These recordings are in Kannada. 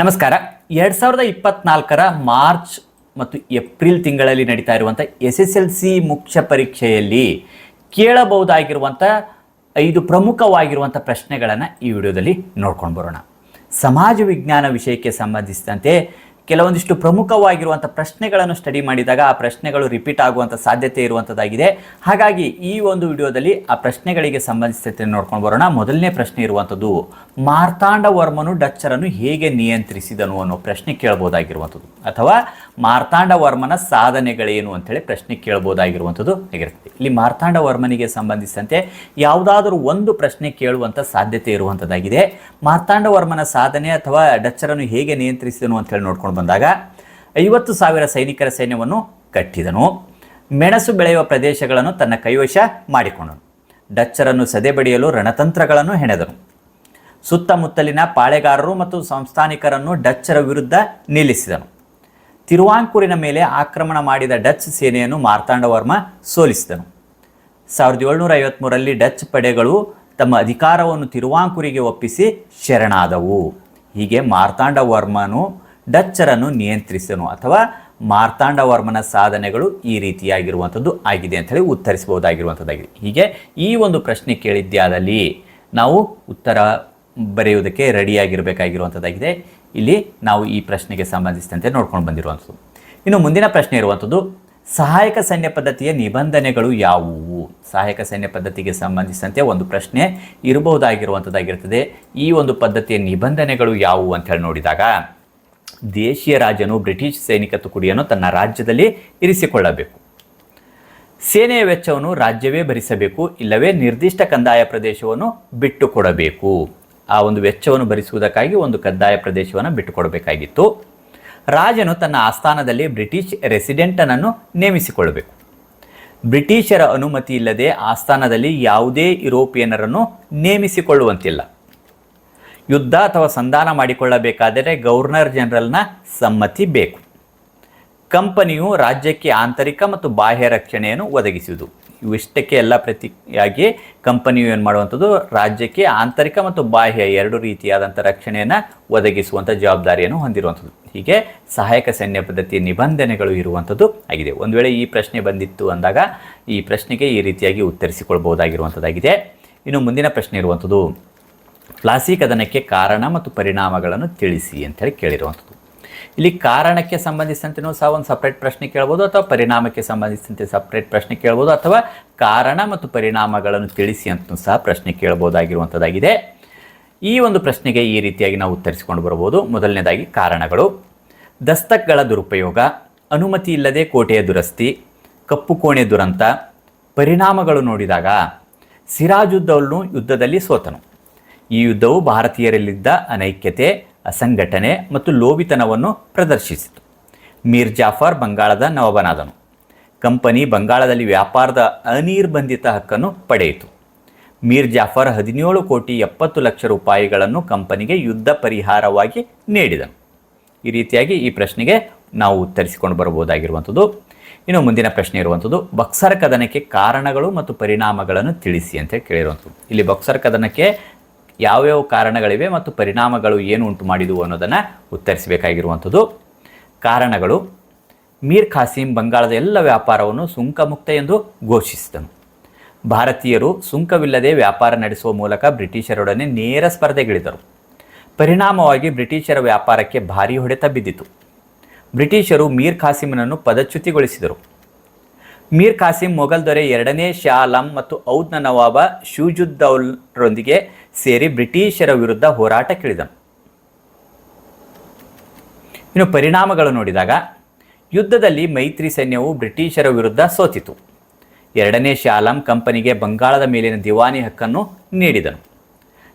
ನಮಸ್ಕಾರ. ಎರಡು ಸಾವಿರದ ಇಪ್ಪತ್ನಾಲ್ಕರ ಮಾರ್ಚ್ ಮತ್ತು ಏಪ್ರಿಲ್ ತಿಂಗಳಲ್ಲಿ ನಡೀತಾ ಇರುವಂಥ ಎಸ್ ಎಸ್ ಎಲ್ ಸಿ ಮುಖ್ಯ ಪರೀಕ್ಷೆಯಲ್ಲಿ ಕೇಳಬಹುದಾಗಿರುವಂಥ ಐದು ಪ್ರಮುಖವಾಗಿರುವಂಥ ಪ್ರಶ್ನೆಗಳನ್ನು ಈ ವಿಡಿಯೋದಲ್ಲಿ ನೋಡ್ಕೊಂಡು ಬರೋಣ. ಸಮಾಜ ವಿಜ್ಞಾನ ವಿಷಯಕ್ಕೆ ಸಂಬಂಧಿಸಿದಂತೆ ಕೆಲವೊಂದಿಷ್ಟು ಪ್ರಮುಖವಾಗಿರುವಂಥ ಪ್ರಶ್ನೆಗಳನ್ನು ಸ್ಟಡಿ ಮಾಡಿದಾಗ ಆ ಪ್ರಶ್ನೆಗಳು ರಿಪೀಟ್ ಆಗುವಂಥ ಸಾಧ್ಯತೆ ಇರುವಂಥದ್ದಾಗಿದೆ. ಹಾಗಾಗಿ ಈ ಒಂದು ವಿಡಿಯೋದಲ್ಲಿ ಆ ಪ್ರಶ್ನೆಗಳಿಗೆ ಸಂಬಂಧಿಸಿದಂತೆ ನೋಡ್ಕೊಂಡು ಬರೋಣ. ಮೊದಲನೇ ಪ್ರಶ್ನೆ ಇರುವಂಥದ್ದು ಮಾರ್ತಾಂಡ ವರ್ಮನು ಡಚ್ಚರನ್ನು ಹೇಗೆ ನಿಯಂತ್ರಿಸಿದನು ಅನ್ನೋ ಪ್ರಶ್ನೆ ಕೇಳ್ಬೋದಾಗಿರುವಂಥದ್ದು. ಅಥವಾ ಮಾರ್ತಾಂಡ ವರ್ಮನ ಸಾಧನೆಗಳೇನು ಅಂತೇಳಿ ಪ್ರಶ್ನೆ ಕೇಳ್ಬೋದಾಗಿರುವಂಥದ್ದು ಆಗಿರ್ತದೆ ಇಲ್ಲಿ ಮಾರ್ತಾಂಡ ವರ್ಮನಿಗೆ ಸಂಬಂಧಿಸಿದಂತೆ ಯಾವುದಾದರೂ ಒಂದು ಪ್ರಶ್ನೆ ಕೇಳುವಂಥ ಸಾಧ್ಯತೆ ಇರುವಂಥದ್ದಾಗಿದೆ. ಮಾರ್ತಾಂಡ ವರ್ಮನ ಸಾಧನೆ ಅಥವಾ ಡಚ್ಚರನ್ನು ಹೇಗೆ ನಿಯಂತ್ರಿಸಿದನು ಅಂತೇಳಿ ನೋಡ್ಕೊಂಡು ಬಂದಾಗ ಐವತ್ತು ಸಾವಿರ ಸೈನಿಕರ ಸೈನ್ಯವನ್ನು ಕಟ್ಟಿದನು. ಮೆಣಸು ಬೆಳೆಯುವ ಪ್ರದೇಶಗಳನ್ನು ತನ್ನ ಕೈವಶ ಮಾಡಿಕೊಂಡನು. ಡಚ್ಚರನ್ನು ಸದೆಬಡಿಯಲು ರಣತಂತ್ರಗಳನ್ನು ಹೆಣೆದನು. ಸುತ್ತಮುತ್ತಲಿನ ಪಾಳೆಗಾರರು ಮತ್ತು ಸಂಸ್ಥಾನಿಕರನ್ನು ಡಚ್ಚರ ವಿರುದ್ಧ ನಿಲ್ಲಿಸಿದನು. ತಿರುವಾಂಕೂರಿನ ಮೇಲೆ ಆಕ್ರಮಣ ಮಾಡಿದ ಡಚ್ ಸೇನೆಯನ್ನು ಮಾರ್ತಾಂಡವರ್ಮ ಸೋಲಿಸಿದನು. ಸಾವಿರದ ಏಳ್ನೂರ ಐವತ್ತ್ಮೂರರಲ್ಲಿ ಡಚ್ ಪಡೆಗಳು ತಮ್ಮ ಅಧಿಕಾರವನ್ನು ತಿರುವಾಂಕೂರಿಗೆ ಒಪ್ಪಿಸಿ ಶರಣಾದವು. ಹೀಗೆ ಮಾರ್ತಾಂಡವರ್ಮನು ಡಚ್ಚರನ್ನು ನಿಯಂತ್ರಿಸನು ಅಥವಾ ಮಾರ್ತಾಂಡವರ್ಮನ ಸಾಧನೆಗಳು ಈ ರೀತಿಯಾಗಿರುವಂಥದ್ದು ಆಗಿದೆ ಅಂತ ಹೇಳಿ ಉತ್ತರಿಸಬಹುದಾಗಿರುವಂಥದ್ದಾಗಿದೆ. ಹೀಗೆ ಈ ಒಂದು ಪ್ರಶ್ನೆ ಕೇಳಿದ್ದಾದಲ್ಲಿ ನಾವು ಉತ್ತರ ಬರೆಯುವುದಕ್ಕೆ ರೆಡಿಯಾಗಿರಬೇಕಾಗಿರುವಂಥದ್ದಾಗಿದೆ. ಇಲ್ಲಿ ನಾವು ಈ ಪ್ರಶ್ನೆಗೆ ಸಂಬಂಧಿಸಿದಂತೆ ನೋಡ್ಕೊಂಡು ಬಂದಿರುವಂಥದ್ದು. ಇನ್ನು ಮುಂದಿನ ಪ್ರಶ್ನೆ ಇರುವಂಥದ್ದು, ಸಹಾಯಕ ಸೈನ್ಯ ಪದ್ಧತಿಯ ನಿಬಂಧನೆಗಳು ಯಾವುವು? ಸಹಾಯಕ ಸೈನ್ಯ ಪದ್ಧತಿಗೆ ಸಂಬಂಧಿಸಿದಂತೆ ಒಂದು ಪ್ರಶ್ನೆ ಇರಬಹುದಾಗಿರುವಂಥದ್ದಾಗಿರ್ತದೆ. ಈ ಒಂದು ಪದ್ಧತಿಯ ನಿಬಂಧನೆಗಳು ಯಾವುವು ಅಂತ ಹೇಳಿ ನೋಡಿದಾಗ ದೇಶೀಯ ರಾಜನು ಬ್ರಿಟಿಷ್ ಸೈನಿಕ ತುಕಡಿಯನ್ನು ತನ್ನ ರಾಜ್ಯದಲ್ಲಿ ಇರಿಸಿಕೊಳ್ಳಬೇಕು. ಸೇನೆಯ ವೆಚ್ಚವನ್ನು ರಾಜ್ಯವೇ ಭರಿಸಬೇಕು, ಇಲ್ಲವೇ ನಿರ್ದಿಷ್ಟ ಕಂದಾಯ ಪ್ರದೇಶವನ್ನು ಬಿಟ್ಟುಕೊಡಬೇಕು. ಆ ಒಂದು ವೆಚ್ಚವನ್ನು ಭರಿಸುವುದಕ್ಕಾಗಿ ಒಂದು ಕಂದಾಯ ಪ್ರದೇಶವನ್ನು ಬಿಟ್ಟುಕೊಡಬೇಕಾಗಿತ್ತು. ರಾಜನು ತನ್ನ ಆಸ್ಥಾನದಲ್ಲಿ ಬ್ರಿಟಿಷ್ ರೆಸಿಡೆಂಟನನ್ನು ನೇಮಿಸಿಕೊಳ್ಳಬೇಕು. ಬ್ರಿಟಿಷರ ಅನುಮತಿ ಇಲ್ಲದೆ ಆಸ್ಥಾನದಲ್ಲಿ ಯಾವುದೇ ಯುರೋಪಿಯನರನ್ನು ನೇಮಿಸಿಕೊಳ್ಳುವಂತಿಲ್ಲ. ಯುದ್ಧ ಅಥವಾ ಸಂಧಾನ ಮಾಡಿಕೊಳ್ಳಬೇಕಾದರೆ ಗವರ್ನರ್ ಜನರಲ್ನ ಸಮ್ಮತಿ ಬೇಕು. ಕಂಪನಿಯು ರಾಜ್ಯಕ್ಕೆ ಆಂತರಿಕ ಮತ್ತು ಬಾಹ್ಯ ರಕ್ಷಣೆಯನ್ನು ಒದಗಿಸುವುದು. ಇವಿಷ್ಟಕ್ಕೆ ಎಲ್ಲ ಪ್ರತಿಯಾಗಿ ಕಂಪನಿಯು ಏನು ಮಾಡುವಂಥದ್ದು? ರಾಜ್ಯಕ್ಕೆ ಆಂತರಿಕ ಮತ್ತು ಬಾಹ್ಯ ಎರಡು ರೀತಿಯಾದಂಥ ರಕ್ಷಣೆಯನ್ನು ಒದಗಿಸುವಂಥ ಜವಾಬ್ದಾರಿಯನ್ನು ಹೊಂದಿರುವಂಥದ್ದು. ಹೀಗೆ ಸಹಾಯಕ ಸೈನ್ಯ ಪದ್ಧತಿಯ ನಿಬಂಧನೆಗಳು ಇರುವಂಥದ್ದು ಆಗಿದೆ. ಒಂದು ವೇಳೆ ಈ ಪ್ರಶ್ನೆ ಬಂದಿತ್ತು ಅಂದಾಗ ಈ ಪ್ರಶ್ನೆಗೆ ಈ ರೀತಿಯಾಗಿ ಉತ್ತರಿಸಿಕೊಳ್ಬಹುದಾಗಿರುವಂಥದ್ದಾಗಿದೆ. ಇನ್ನು ಮುಂದಿನ ಪ್ರಶ್ನೆ ಇರುವಂಥದ್ದು ಪ್ಲಾಸಿ ಕದನಕ್ಕೆ ಕಾರಣ ಮತ್ತು ಪರಿಣಾಮಗಳನ್ನು ತಿಳಿಸಿ ಅಂತೇಳಿ ಕೇಳಿರುವಂಥದ್ದು. ಇಲ್ಲಿ ಕಾರಣಕ್ಕೆ ಸಂಬಂಧಿಸಿದಂತೆಯೂ ಸಹ ಒಂದು ಸಪ್ರೇಟ್ ಪ್ರಶ್ನೆ ಕೇಳ್ಬೋದು ಅಥವಾ ಪರಿಣಾಮಕ್ಕೆ ಸಂಬಂಧಿಸಿದಂತೆ ಸಪ್ರೇಟ್ ಪ್ರಶ್ನೆ ಕೇಳ್ಬೋದು ಅಥವಾ ಕಾರಣ ಮತ್ತು ಪರಿಣಾಮಗಳನ್ನು ತಿಳಿಸಿ ಅಂತಲೂ ಸಹ ಪ್ರಶ್ನೆ ಕೇಳ್ಬೋದಾಗಿರುವಂಥದ್ದಾಗಿದೆ. ಈ ಒಂದು ಪ್ರಶ್ನೆಗೆ ಈ ರೀತಿಯಾಗಿ ನಾವು ಉತ್ತರಿಸಿಕೊಂಡು ಬರ್ಬೋದು ಮೊದಲನೇದಾಗಿ ಕಾರಣಗಳು. ದಸ್ತಕ್ಗಳ ದುರುಪಯೋಗ, ಅನುಮತಿ ಇಲ್ಲದೆ ಕೋಟೆಯ ದುರಸ್ತಿ, ಕಪ್ಪು ಕೋಣೆ ದುರಂತ, ಪರಿಣಾಮಗಳು ನೋಡಿದಾಗ ಸಿರಾಜುದ್ದೌಲ್ನು ಯುದ್ಧದಲ್ಲಿ ಸೋತನು. ಈ ಯುದ್ಧವು ಭಾರತೀಯರಲ್ಲಿದ್ದ ಅನೈಕ್ಯತೆ, ಅಸಂಘಟನೆ ಮತ್ತು ಲೋಭಿತನವನ್ನು ಪ್ರದರ್ಶಿಸಿತು. ಮೀರ್ ಜಾಫರ್ ಬಂಗಾಳದ ನವಬನಾದನು. ಕಂಪನಿ ಬಂಗಾಳದಲ್ಲಿ ವ್ಯಾಪಾರದ ಅನಿರ್ಬಂಧಿತ ಹಕ್ಕನ್ನು ಪಡೆಯಿತು. ಮೀರ್ ಜಾಫರ್ ಹದಿನೇಳು ಕೋಟಿ ಎಪ್ಪತ್ತು ಲಕ್ಷ ರೂಪಾಯಿಗಳನ್ನು ಕಂಪನಿಗೆ ಯುದ್ಧ ಪರಿಹಾರವಾಗಿ ನೀಡಿದನು. ಈ ರೀತಿಯಾಗಿ ಈ ಪ್ರಶ್ನೆಗೆ ನಾವು ಉತ್ತರಿಸಿಕೊಂಡು ಬರಬಹುದಾಗಿರುವಂಥದ್ದು. ಇನ್ನು ಮುಂದಿನ ಪ್ರಶ್ನೆ ಇರುವಂಥದ್ದು, ಬಕ್ಸರ್ ಕದನಕ್ಕೆ ಕಾರಣಗಳು ಮತ್ತು ಪರಿಣಾಮಗಳನ್ನು ತಿಳಿಸಿ ಅಂತ ಕೇಳಿರುವಂಥದ್ದು. ಇಲ್ಲಿ ಬಕ್ಸರ್ ಕದನಕ್ಕೆ ಯಾವ್ಯಾವ ಕಾರಣಗಳಿವೆ ಮತ್ತು ಪರಿಣಾಮಗಳು ಏನು ಉಂಟು ಮಾಡಿದವು ಅನ್ನೋದನ್ನು ಉತ್ತರಿಸಬೇಕಾಗಿರುವಂಥದ್ದು. ಕಾರಣಗಳು, ಮೀರ್ ಖಾಸಿಂ ಬಂಗಾಳದ ಎಲ್ಲ ವ್ಯಾಪಾರವನ್ನು ಸುಂಕಮುಕ್ತ ಎಂದು ಘೋಷಿಸಿದನು. ಭಾರತೀಯರು ಸುಂಕವಿಲ್ಲದೆ ವ್ಯಾಪಾರ ನಡೆಸುವ ಮೂಲಕ ಬ್ರಿಟಿಷರೊಡನೆ ನೇರ ಸ್ಪರ್ಧೆಗಿಳಿದರು. ಪರಿಣಾಮವಾಗಿ ಬ್ರಿಟಿಷರ ವ್ಯಾಪಾರಕ್ಕೆ ಭಾರೀ ಹೊಡೆತ ಬಿದ್ದಿತು. ಬ್ರಿಟಿಷರು ಮೀರ್ ಖಾಸಿಮನನ್ನು ಪದಚ್ಯುತಿಗೊಳಿಸಿದರು. ಮೀರ್ ಖಾಸಿಂ ಮೊಘಲ್ ದೊರೆ ಎರಡನೇ ಶಾ ಮತ್ತು ಔದ್ನ ನವಾಬ ಶೂಜುದ್ದೌಲ್ರೊಂದಿಗೆ ಸೇರಿ ಬ್ರಿಟಿಷರ ವಿರುದ್ಧ ಹೋರಾಟಕ್ಕಿಳಿದನು ಇನ್ನು ಪರಿಣಾಮಗಳು ನೋಡಿದಾಗ ಯುದ್ಧದಲ್ಲಿ ಮೈತ್ರಿ ಸೈನ್ಯವು ಬ್ರಿಟಿಷರ ವಿರುದ್ಧ ಸೋತಿತು. ಎರಡನೇ ಶಾ ಆಲಂ ಕಂಪನಿಗೆ ಬಂಗಾಳದ ಮೇಲಿನ ದಿವಾನಿ ಹಕ್ಕನ್ನು ನೀಡಿದನು.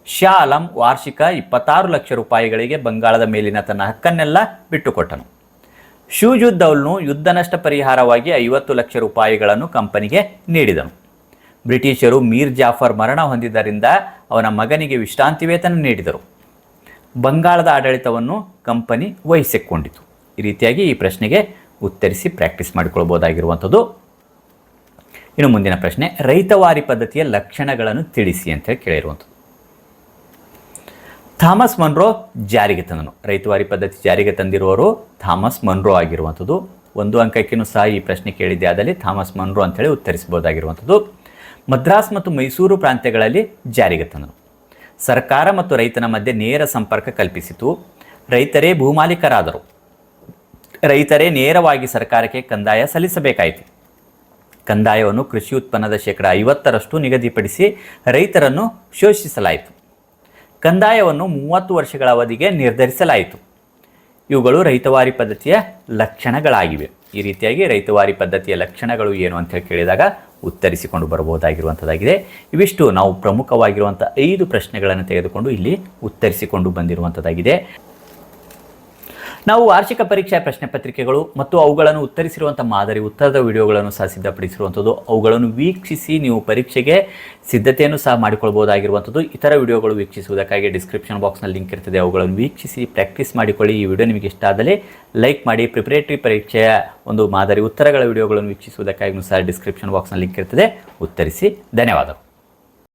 ಶಾ ಆಲಂ ವಾರ್ಷಿಕ ಇಪ್ಪತ್ತಾರು ಲಕ್ಷ ರೂಪಾಯಿಗಳಿಗೆ ಬಂಗಾಳದ ಮೇಲಿನ ತನ್ನ ಹಕ್ಕನ್ನೆಲ್ಲ ಬಿಟ್ಟುಕೊಟ್ಟನು. ಶೂಜುದ್ದೌಲ್ನು ಯುದ್ಧ ನಷ್ಟ ಪರಿಹಾರವಾಗಿ ಐವತ್ತು ಲಕ್ಷ ರೂಪಾಯಿಗಳನ್ನು ಕಂಪನಿಗೆ ನೀಡಿದನು. ಬ್ರಿಟಿಷರು ಮೀರ್ ಜಾಫರ್ ಮರಣ ಹೊಂದಿದ್ದರಿಂದ ಅವನ ಮಗನಿಗೆ ವಿಶ್ರಾಂತಿ ವೇತನ ನೀಡಿದರು. ಬಂಗಾಳದ ಆಡಳಿತವನ್ನು ಕಂಪನಿ ವಹಿಸಿಕೊಂಡಿತು. ಈ ರೀತಿಯಾಗಿ ಈ ಪ್ರಶ್ನೆಗೆ ಉತ್ತರಿಸಿ ಪ್ರಾಕ್ಟೀಸ್ ಮಾಡಿಕೊಳ್ಬೋದಾಗಿರುವಂಥದ್ದು. ಇನ್ನು ಮುಂದಿನ ಪ್ರಶ್ನೆ, ರೈತವಾರಿ ಪದ್ಧತಿಯ ಲಕ್ಷಣಗಳನ್ನು ತಿಳಿಸಿ ಅಂತೇಳಿ ಕೇಳಿರುವಂಥದ್ದು. ಥಾಮಸ್ ಮನ್ರೋ ಜಾರಿಗೆ ತಂದನು. ರೈತವಾರಿ ಪದ್ಧತಿ ಜಾರಿಗೆ ತಂದಿರುವವರು ಥಾಮಸ್ ಮನ್ರೋ ಆಗಿರುವಂಥದ್ದು. ಒಂದು ಅಂಕಕ್ಕೂ ಸಹ ಈ ಪ್ರಶ್ನೆ ಕೇಳಿದ್ದೆ ಆದಲ್ಲಿ ಥಾಮಸ್ ಮನ್ರೋ ಅಂತೇಳಿ ಉತ್ತರಿಸಬಹುದಾಗಿರುವಂಥದ್ದು. ಮದ್ರಾಸ್ ಮತ್ತು ಮೈಸೂರು ಪ್ರಾಂತ್ಯಗಳಲ್ಲಿ ಜಾರಿಗೆ ತಂದರು. ಸರ್ಕಾರ ಮತ್ತು ರೈತನ ಮಧ್ಯೆ ನೇರ ಸಂಪರ್ಕ ಕಲ್ಪಿಸಿತು. ರೈತರೇ ಭೂಮಾಲೀಕರಾದರು. ರೈತರೇ ನೇರವಾಗಿ ಸರ್ಕಾರಕ್ಕೆ ಕಂದಾಯ ಸಲ್ಲಿಸಬೇಕಾಯಿತು. ಕಂದಾಯವನ್ನು ಕೃಷಿ ಉತ್ಪನ್ನದ ಶೇಕಡ ಐವತ್ತರಷ್ಟು ನಿಗದಿಪಡಿಸಿ ರೈತರನ್ನು ಶೋಷಿಸಲಾಯಿತು. ಕಂದಾಯವನ್ನು ಮೂವತ್ತು ವರ್ಷಗಳ ಅವಧಿಗೆ ನಿರ್ಧರಿಸಲಾಯಿತು. ಇವುಗಳು ರೈತವಾರಿ ಪದ್ಧತಿಯ ಲಕ್ಷಣಗಳಾಗಿವೆ. ಈ ರೀತಿಯಾಗಿ ರೈತವಾರಿ ಪದ್ಧತಿಯ ಲಕ್ಷಣಗಳು ಏನು ಅಂತ ಕೇಳಿದಾಗ ಉತ್ತರಿಸಿಕೊಂಡು ಬರಬಹುದಾಗಿರುವಂಥದ್ದಾಗಿದೆ. ಇವಿಷ್ಟು ನಾವು ಪ್ರಮುಖವಾಗಿರುವಂಥ ಐದು ಪ್ರಶ್ನೆಗಳನ್ನು ತೆಗೆದುಕೊಂಡು ಇಲ್ಲಿ ಉತ್ತರಿಸಿಕೊಂಡು ಬಂದಿರುವಂಥದ್ದಾಗಿದೆ. ನಾವು ವಾರ್ಷಿಕ ಪರೀಕ್ಷಾ ಪ್ರಶ್ನೆ ಪತ್ರಿಕೆಗಳು ಮತ್ತು ಅವುಗಳನ್ನು ಉತ್ತರಿಸಿರುವಂಥ ಮಾದರಿ, ಉತ್ತರದ ವಿಡಿಯೋಗಳನ್ನು ಸಹ ಸಿದ್ಧಪಡಿಸಿರುವಂಥದ್ದು. ಅವುಗಳನ್ನು ವೀಕ್ಷಿಸಿ ನೀವು ಪರೀಕ್ಷೆಗೆ ಸಿದ್ಧತೆಯನ್ನು ಸಹ ಮಾಡಿಕೊಳ್ಬೋದಾಗಿರುವಂಥದ್ದು ಇತರ ವಿಡಿಯೋಗಳು ವೀಕ್ಷಿಸುವುದಕ್ಕಾಗಿ ಡಿಸ್ಕ್ರಿಪ್ಷನ್ ಬಾಕ್ಸ್ನಲ್ಲಿ ಲಿಂಕ್ ಇರ್ತದೆ. ಅವುಗಳನ್ನು ವೀಕ್ಷಿಸಿ ಪ್ರಾಕ್ಟೀಸ್ ಮಾಡಿಕೊಳ್ಳಿ. ಈ ವಿಡಿಯೋ ನಿಮಗೆ ಇಷ್ಟ ಆದಲ್ಲಿ ಲೈಕ್ ಮಾಡಿ. ಪ್ರಿಪರೇಟರಿ ಪರೀಕ್ಷೆಯ ಒಂದು ಮಾದರಿ, ಉತ್ತರಗಳ ವಿಡಿಯೋಗಳನ್ನು ವೀಕ್ಷಿಸುವುದಕ್ಕಾಗಿ ಸಹ ಡಿಸ್ಕ್ರಿಪ್ಷನ್ ಬಾಕ್ಸ್ನಲ್ಲಿ ಲಿಂಕ್ ಇರ್ತದೆ. ಉತ್ತರಿಸಿ. ಧನ್ಯವಾದಗಳು.